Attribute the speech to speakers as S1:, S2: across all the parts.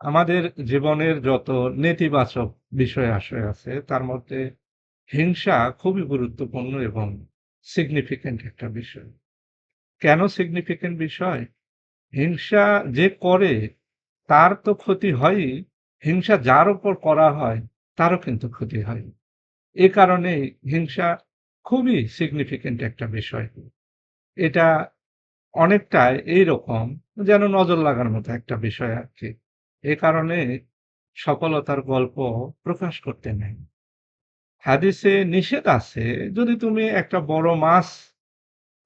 S1: আমাদের জীবনের যত নেতিবাচক বিষয় আশয় আছে তার মধ্যে হিংসা খুবই গুরুত্বপূর্ণ এবং সিগনিফিক্যান্ট একটা বিষয়। কেন সিগনিফিক্যান্ট বিষয়? হিংসা যে করে তার তো ক্ষতি হয়ই, হিংসা যার উপর করা হয় তারও কিন্তু ক্ষতি হয়। এ কারণেই হিংসা খুবই সিগনিফিক্যান্ট একটা বিষয়। এটা অনেকটাই এইরকম যেন নজর লাগার মতো একটা বিষয় আরকি। এ কারণে সফলতার গল্প প্রকাশ করতে নেই। হাদিসে নিষেধ আছে যদি তুমি একটা বড় মাছ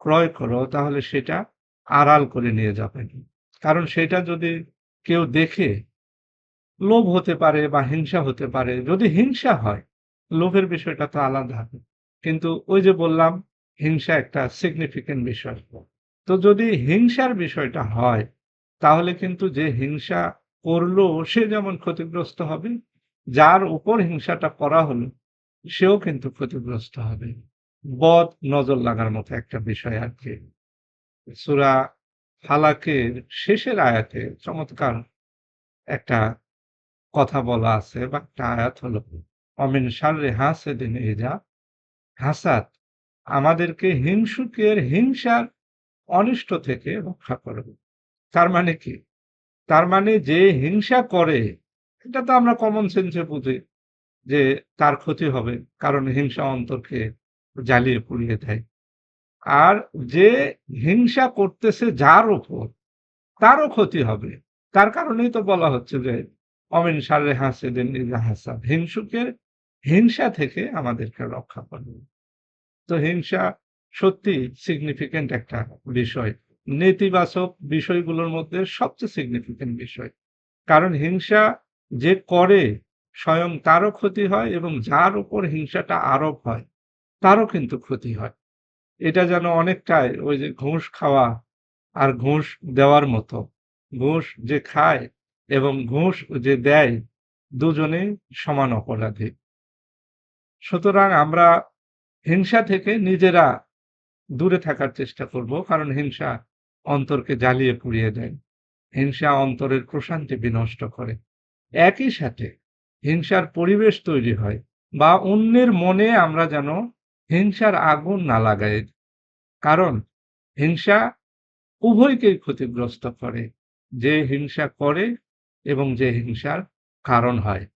S1: ক্রয় করো তাহলে সেটা আড়াল করে নিয়ে যাবে কারণ সেটা যদি কেউ দেখে লোভ হতে পারে বা হিংসা হতে পারে। যদি হিংসা হয়, লোভের বিষয়টা তো আলাদা। কিন্তু ওই যে বললাম হিংসা একটা সিগনিফিকেন্ট বিষয়। তো যদি হিংসার বিষয়টা হয় তাহলে কিন্তু যে হিংসা করল সে যেমন ক্ষতিগ্রস্ত হবে, যার উপর হিংসাটা করা হলো সেও কিন্তু ক্ষতিগ্রস্ত হবে। বদ নজর লাগার মতো একটা বিষয় আর কি সুরা ফালাকের শেষের আয়াতে চমৎকার একটা কথা বলা আছে বা একটা আয়াত হলো অমিন শাররি হাসিদিন ইযা হাসাত আমাদেরকে হিংসুকের হিংসার অনিষ্ট থেকে রক্ষা করবে। তার মানে কি? তার মানে যে হিংসা করে, এটা তো আমরা কমন সেন্সে বুঝি যে তার ক্ষতি হবে। কারণ হিংসা অন্তরকে জ্বালিয়ে পুড়িয়ে দেয়। আর যে হিংসা করতেছে যার উপর তারও ক্ষতি হবে। তার কারণেই তো বলা হচ্ছে যে, অমিন হাসিদিন ইযা হাসাদ হিংসুকের হিংসা থেকে আমাদেরকে রক্ষা করবে। তো হিংসা সত্যি সিগনিফিকেন্ট একটা বিষয়। নেতিবাচক বিষয়গুলোর মধ্যে সবচেয়ে সিগনিফিক্যান্ট বিষয়। কারণ হিংসা যে করে স্বয়ং তারও ক্ষতি হয় এবং যার উপর হিংসাটা আরোপ হয়, তারও কিন্তু ক্ষতি হয়। এটা যেন অনেকটাই ওই যে ঘুষ খাওয়া আর ঘুষ দেওয়ার মতো। ঘুষ যে খায় এবং ঘুষ যে দেয় দুজনেই সমান অপরাধী। সুতরাং আমরা হিংসা থেকে নিজেরা দূরে থাকার চেষ্টা করব। কারণ হিংসা অন্তরকে জ্বালিয়ে পুড়িয়ে দেয়। হিংসা অন্তরের প্রশান্তি বিনষ্ট করে। একই সাথে হিংসার পরিবেশ তৈরি হয় বা অন্যের মনে আমরা যেন হিংসার আগুন না লাগাই। কারণ হিংসা উভয়কেই ক্ষতিগ্রস্ত করে। যে হিংসা করে এবং যে হিংসার কারণ হয়।